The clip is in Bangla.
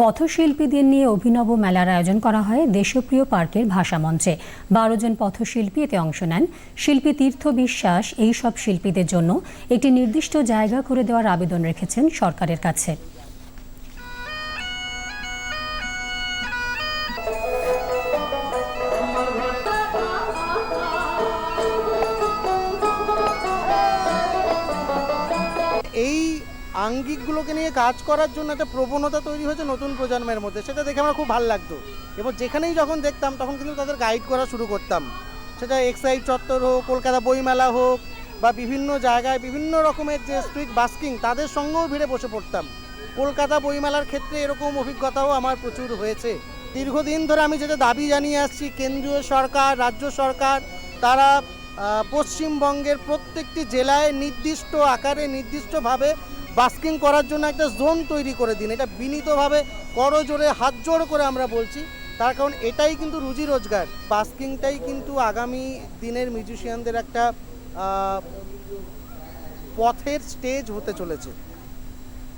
পথশিল্পীদের নিয়ে অভিনব মেলার আয়োজন করা হয় দেশপ্রিয় পার্কের ভাষা মঞ্চে। বারো জন পথশিল্পী এতে অংশ নেন। শিল্পী তীর্থ বিশ্বাস এই সব শিল্পীদের জন্য একটি নির্দিষ্ট জায়গা করে দেওয়ার আবেদন রেখেছেন সরকারের কাছে। আঙ্গিকগুলোকে নিয়ে কাজ করার জন্য একটা প্রবণতা তৈরি হয়েছে নতুন প্রজন্মের মধ্যে। সেটা দেখে আমার খুব ভালো লাগতো। এবং যেখানেই যখন দেখতাম, তখন কিন্তু তাদের গাইড করা শুরু করতাম। সেটা এক্সাইড চত্বর হোক, কলকাতা বইমেলা হোক, বা বিভিন্ন জায়গায় বিভিন্ন রকমের যে স্ট্রিট বাস্কিং তাদের সঙ্গেও ভিড়ে বসে পড়তাম। কলকাতা বইমেলার ক্ষেত্রে এরকম অভিজ্ঞতাও আমার প্রচুর হয়েছে। দীর্ঘদিন ধরে আমি যেটা দাবি জানিয়ে আসছি, কেন্দ্রীয় সরকার, রাজ্য সরকার, তারা পশ্চিমবঙ্গের প্রত্যেকটি জেলায় নির্দিষ্ট আকারে, নির্দিষ্টভাবে বাস্কিং করার জন্য একটা জোন তৈরি করে দিন। এটা বিনীতভাবে করজোরে হাত জোড় করে আমরা বলছি। তার কারণ এটাই কিন্তু রুজি রোজগার। বাস্কিংটাই কিন্তু আগামী দিনের মিউজিশিয়ানদের একটা পথের স্টেজ হতে চলেছে।